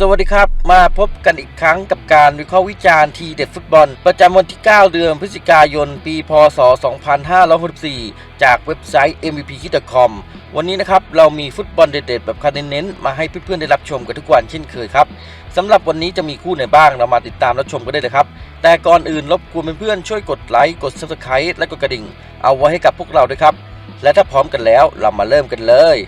สวัสดีครับ มาพบกันอีกครั้งกับการวิเคราะห์วิจารณ์ทีเด็ดฟุตบอล ประจำวันที่ 9 เดือนพฤศจิกายน ปี พศ 2564 จากเว็บไซต์ mvp.com วันนี้นะครับ เรามีฟุตบอลเด็ดๆ แบบคันเน้นๆ มาให้เพื่อนๆ ได้รับชมกันทุกวันเช่นเคยครับสำหรับวันนี้จะมีคู่ไหนบ้างเรามาติดตามรับชมกันได้เลยครับ แต่ก่อนอื่นรบกวนเพื่อนๆช่วยกดไลค์กด subscribe และกดกระดิ่ง เอาไว้ให้กับพวกเราด้วยครับและถ้าพร้อมกันแล้วเรามาเริ่มกันเลย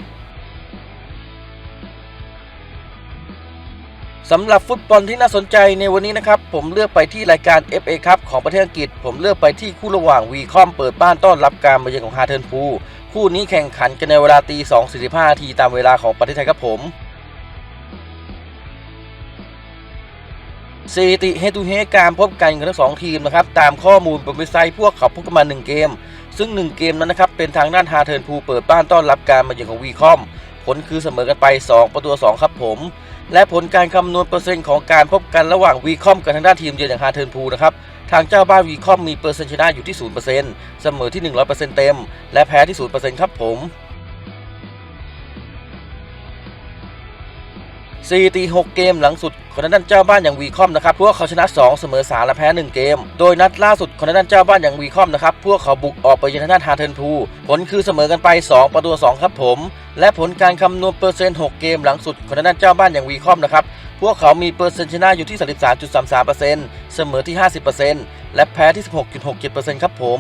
สำหรับฟุตบอลที่น่าสนใจในวันนี้นะครับ ผมเลือกไปที่รายการ FA ครับของประเทศอังกฤษ ผมเลือกไปที่คู่ระหว่างวีคอมเปิดบ้านต้อนรับการมาเยือนของฮาเทิร์นพูคู่นี้แข่งขันกันในเวลาตี2.45นาทีตามเวลาของประเทศไทยครับผมสถิติเฮตูเฮการพบกันของทั้งสองทีมนะครับตามข้อมูลบนเว็บไซต์พวกเขาพบกันมา 1 เกม ซึ่ง 1 เกมนั้นนะครับเป็นทางด้านฮาเทิร์นพูเปิดบ้านต้อนรับการมาเยือนของวีคอมผลคือเสมอกันไป 2 ประตูต่อ2ครับผม และผลการคำนวณเปอร์เซ็นต์ของการพบกันระหว่างวีคอมกับทางด้านทีมเยือนอย่างฮาเทิร์นพูนะครับทางเจ้าบ้านวีคอมมีเปอร์เซ็นต์ชนะอยู่ที่ 0%เสมอที่ 100%เต็ม และแพ้ที่ 0%ครับผม 4ตี6เกมหลังสุดของทางด้านเจ้าบ้านอย่างวีคอมนะครับพวกเขาชนะ 2 เสมอ3และแพ้ 1 เกม โดยนัดล่าสุดของทางด้านเจ้าบ้านอย่างวีคอมนะครับพวกเขาบุกออกไปเยือนทางด้านฮาเทิร์นพูผลคือเสมอกันไป 2 ประตู2ครับผม และผลการคำนวณเปอร์เซ็นต์ 6 เกมหลังสุดของทางด้านเจ้าบ้านอย่างวีคอมนะครับพวกเขามีเปอร์เซ็นต์ชนะอยู่ที่ 33.33%เสมอที่ 50%และแพ้ที่ 16.67%ครับผม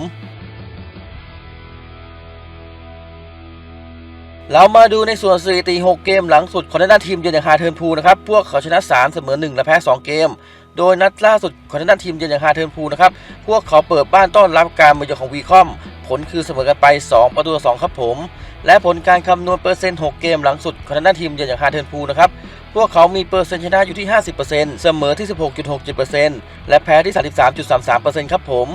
เรามาดูในส่วนสถิติ 6 เกมหลังสุดของทางด้านทีมเยือนอย่างฮาเทิร์นพูลนะครับ พวกเขาชนะ 3 เสมอ 1 และแพ้ 2 เกม โดยนัดล่าสุดของทางด้านทีมเยือนอย่างฮาเทิร์นพูลนะครับ พวกเขาเปิดบ้านต้อนรับการมาเยือนของวีคอม ผลคือเสมอกันไป 2 ประตูต่อ2ครับผม และผลการคำนวณเปอร์เซ็นต์ 6 เกมหลังสุดของทางด้านทีมเยือนอย่างฮาเทิร์นพูลนะครับ พวกเขามีเปอร์เซ็นต์ชนะอยู่ที่ 50%เสมอที่ 16.67%และแพ้ที่ 33.33%ครับผม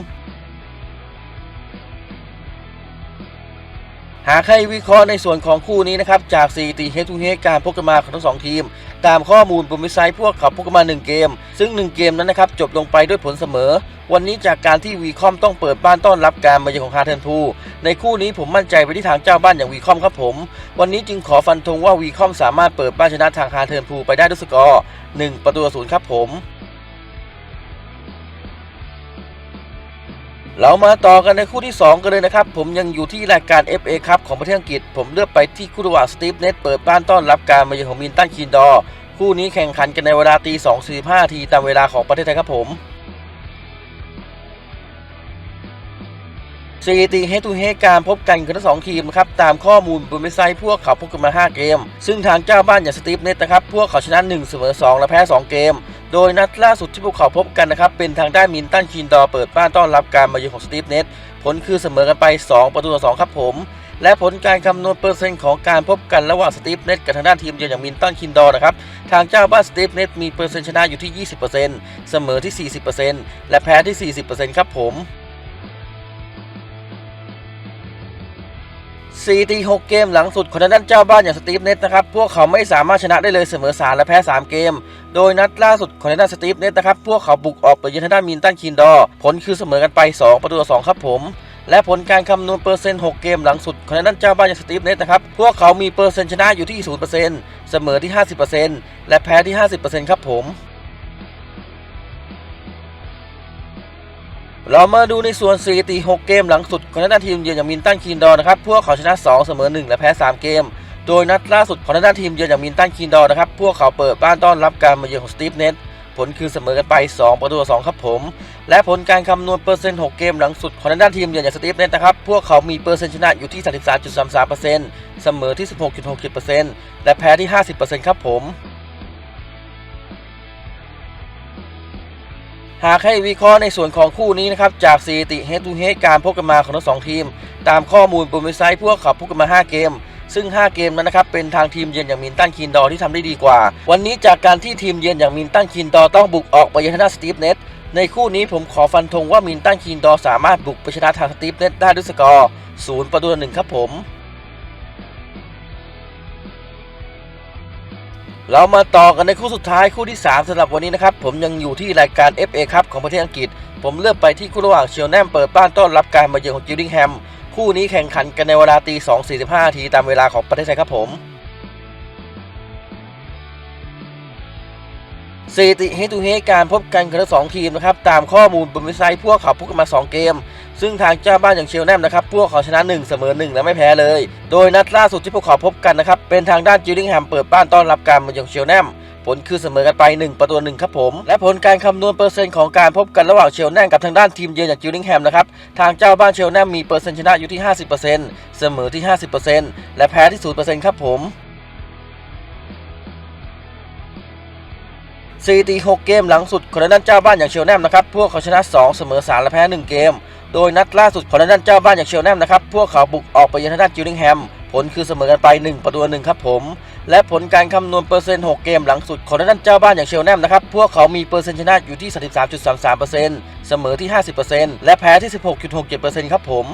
หากให้วิเคราะห์ในส่วนของคู่นี้นะครับ จากสถิติเฮทูเฮการพบกันมาของทั้งสองทีม ตามข้อมูลบนเว็บไซต์พวกเขาพบกันมา 1 เกม ซึ่ง 1 เกมนั้นนะครับ จบลงไปด้วยผลเสมอ วันนี้จากการที่วีคอมต้องเปิดบ้านต้อนรับการมาเยือนของฮาเทิร์นพูในคู่นี้ผมมั่นใจไปที่ทางเจ้าบ้านอย่างวีคอมครับผม วันนี้จึงขอฟันธงว่าวีคอมสามารถเปิดบ้านชนะทางฮาเทิร์นพูไปได้ด้วยสกอร์1ประตูต่อศูนย์ครับผม เรามาต่อกันในคู่ที่ 2 กันเลยนะครับ ผมยังอยู่ที่รายการ FA ครับของประเทศอังกฤษ ผมเลือกไปที่คู่ระหว่างสตีฟเนตเปิดบ้านต้อนรับการมาเยือนของมินตันคีนดอร์คู่นี้แข่งขันกันในเวลาตี2.45ทีตามเวลาของประเทศไทยครับผมสถิติเฮตูเฮการพบกันของทั้งสองทีมนะครับตามข้อมูลบนเว็บไซต์พวกเขาพบกันมา 5 เกม ซึ่งทางเจ้าบ้านอย่างสตีฟเนตนะครับ พวกเขาชนะ 1 เสมอ 2 และแพ้ 2 เกม โดยนัดล่าสุดที่พวกเขาพบกันนะครับ เป็นทางด้านมินตันคินดอร์เปิดบ้านต้อนรับการมาเยือนของสตีฟเน็ตผลคือเสมอกันไป 2 ประตูต่อ2ครับผม และผลการคำนวณเปอร์เซ็นต์ของการพบกันระหว่างสตีฟเน็ตกับทางด้านทีมเยือนอย่างมินตันคินดอร์นะครับ ทางเจ้าบ้านสตีฟเน็ตมีเปอร์เซ็นต์ชนะอยู่ที่ 20%เสมอที่ 40%และแพ้ที่ 40%ครับผม 4ตี6เกมหลังสุดของด้านเจ้าบ้านอย่างสตีฟเนตนะครับ พวกเขาไม่สามารถชนะได้เลยเสมอ3และแพ้ 3 เกม โดยนัดล่าสุดของด้านสตีฟเนตนะครับ พวกเขาบุกออกไปเยือนทางด้านมินตันคินดอร์ผลคือเสมอกันไป 2 ประตูต่อ2ครับผม และผลการคำนวณเปอร์เซ็นต์ 6 เกมหลังสุดของด้านเจ้าบ้านอย่างสตีฟเนตนะครับ พวกเขามีเปอร์เซ็นต์ชนะอยู่ที่ 0%เสมอที่ 50%และแพ้ที่ 50%ครับผม เรามาดูในส่วนสถิติ 6 เกมหลังสุดของทางด้านทีมเยือนอย่างมินตันคีนดอร์นะครับ พวกเขาชนะ 2 เสมอ 1 และแพ้ 3 เกม โดยนัดล่าสุดของทางด้านทีมเยือนอย่างมินตันคีนดอร์นะครับ พวกเขาเปิดบ้านต้อนรับการมาเยือนของสตีฟเนตผลคือเสมอกันไป 2 ประตูต่อ2ครับผม และผลการคำนวณเปอร์เซ็นต์ 6 เกมหลังสุดของทางด้านทีมเยือนอย่างสตีฟเนตนะครับ พวกเขามีเปอร์เซ็นต์ชนะอยู่ที่ 33.33%เสมอที่ 16.67%และแพ้ที่ 50%ครับผม หากให้วิเคราะห์ในส่วนของคู่นี้นะครับ จากสถิติ head to head การพบกันมาของทั้งสองทีม ตามข้อมูลบนเว็บไซต์พวกเขาพบกันมา 5 เกม ซึ่ง 5 เกมนั้นนะครับ เป็นทางทีมเยือนอย่างมินตันคีนดอที่ทำได้ดีกว่า วันนี้จากการที่ทีมเยือนอย่างมินตันคีนดอต้องบุกออกไปเยือนทาสตีฟเน็ตในคู่นี้ผมขอฟันธงว่ามินตันคีนดอสามารถบุกไปชนะทางสตีฟเน็ตได้ด้วยสกอร์ 0 ประตูต่อ1ครับผม เรามาต่อกันในคู่สุดท้ายคู่ที่ 3สำหรับวันนี้นะครับ ผมยังอยู่ที่รายการ FA ครับของประเทศอังกฤษ ผมเลือกไปที่คู่ระหว่างเชลแนมเปิดบ้านต้อนรับการมาเยือนของจิลลิงแฮมคู่นี้แข่งขันกันในเวลาตี2.45นาทีตามเวลาของประเทศไทยครับผม สถิติเฮตูเฮการพบกันของทั้งสองทีมนะครับตามข้อมูลบนเว็บไซต์พวกเขาพบกันมา 2 เกม ซึ่งทางเจ้าบ้านอย่างเชลแนมนะครับพวกเขาชนะ 1 เสมอ 1 และไม่แพ้เลย โดยนัดล่าสุดที่พวกเขาพบกันนะครับเป็นทางด้านจิลลิงแฮมเปิดบ้านต้อนรับการมาอย่างเชลแนมผลคือเสมอกันไป 1 ประตูหนึ่งครับผม และผลการคำนวณเปอร์เซ็นต์ของการพบกันระหว่างเชลแนมกับทางด้านทีมเยือนอย่างจิลลิงแฮมนะครับ ทางเจ้าบ้านเชลแนมมีเปอร์เซ็นต์ชนะอยู่ที่ 50%เสมอที่ 50%และแพ้ที่ 0%ครับผม สถิติ6เกมหลังสุดของทางด้านเจ้าบ้านอย่างเชลแนมนะครับพวกเขาชนะ 2 เสมอ3และแพ้ 1 เกม โดยนัดล่าสุดของทางด้านเจ้าบ้านอย่างเชลแนมนะครับพวกเขาบุกออกไปเยือนทางด้านจิลลิงแฮมผลคือเสมอกันไป 1 ประตูหนึ่งครับผม และผลการคำนวณเปอร์เซ็นต์ 6 เกมหลังสุดของทางด้านเจ้าบ้านอย่างเชลแนมนะครับพวกเขามีเปอร์เซ็นต์ชนะอยู่ที่ 33.33%เสมอที่ 50%และแพ้ที่ 16.67%ครับผม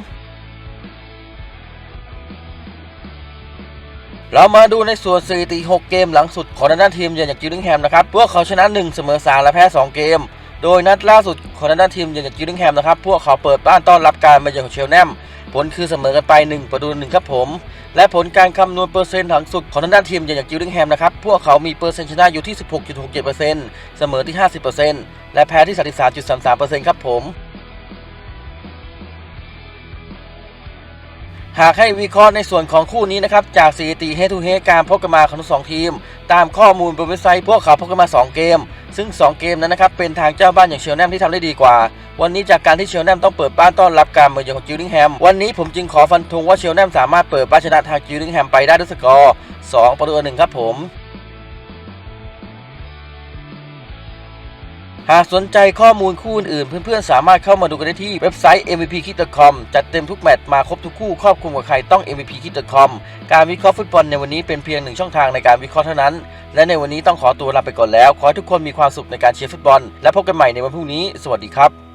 เรามาดูในส่วนสถิติ 6 เกมหลังสุดของทางด้านทีมเยือนจากจิลลิงแฮมนะครับ พวกเขาชนะ 1 เสมอ 3 และแพ้ 2 เกม โดยนัดล่าสุดของทางด้านทีมเยือนจากจิลลิงแฮมนะครับ พวกเขาเปิดบ้านต้อนรับการมาเยือนของเชลแนม ผลคือเสมอกันไป 1 ประตูหนึ่งครับผม และผลการคำนวณเปอร์เซ็นต์หลังสุดของทางด้านทีมเยือนจากจิลลิงแฮมนะครับ พวกเขามีเปอร์เซ็นต์ชนะอยู่ที่ 16.67%เสมอที่ 50%และแพ้ที่ 33.33%ครับผม หากให้วิเคราะห์ในส่วนของคู่นี้นะครับ จากสถิติเฮทูเฮการพบกันมาของทั้งสองทีม ตามข้อมูลบนเว็บไซต์พวกเขาพบกันมา 2 เกม ซึ่ง 2 เกมนั้นนะครับ เป็นทางเจ้าบ้านอย่างเชลแนมที่ทำได้ดีกว่า วันนี้จากการที่เชลแนมต้องเปิดบ้านต้อนรับการเมืองของจิลลิงแฮม วันนี้ผมจึงขอฟันธงว่าเชลแนมสามารถเปิดบ้านชนะทางจิลลิงแฮมไปได้ด้วยสกอร์2ประตูต่อหนึ่งครับผม หากสนใจข้อมูลคู่อื่นๆเพื่อนๆ สามารถเข้ามาดูกันได้ที่เว็บไซต์ mvpkit.com จัดเต็มทุกแมตช์มาครบทุกคู่ครอบคลุมกับใครต้อง mvpkit.com การวิเคราะห์ฟุตบอลในวันนี้เป็นเพียงหนึ่งช่องทางในการวิเคราะห์เท่านั้น และในวันนี้ต้องขอตัวลาไปก่อนแล้ว ขอให้ทุกคนมีความสุขในการเชียร์ฟุตบอล และพบกันใหม่ในวันพรุ่งนี้ สวัสดีครับ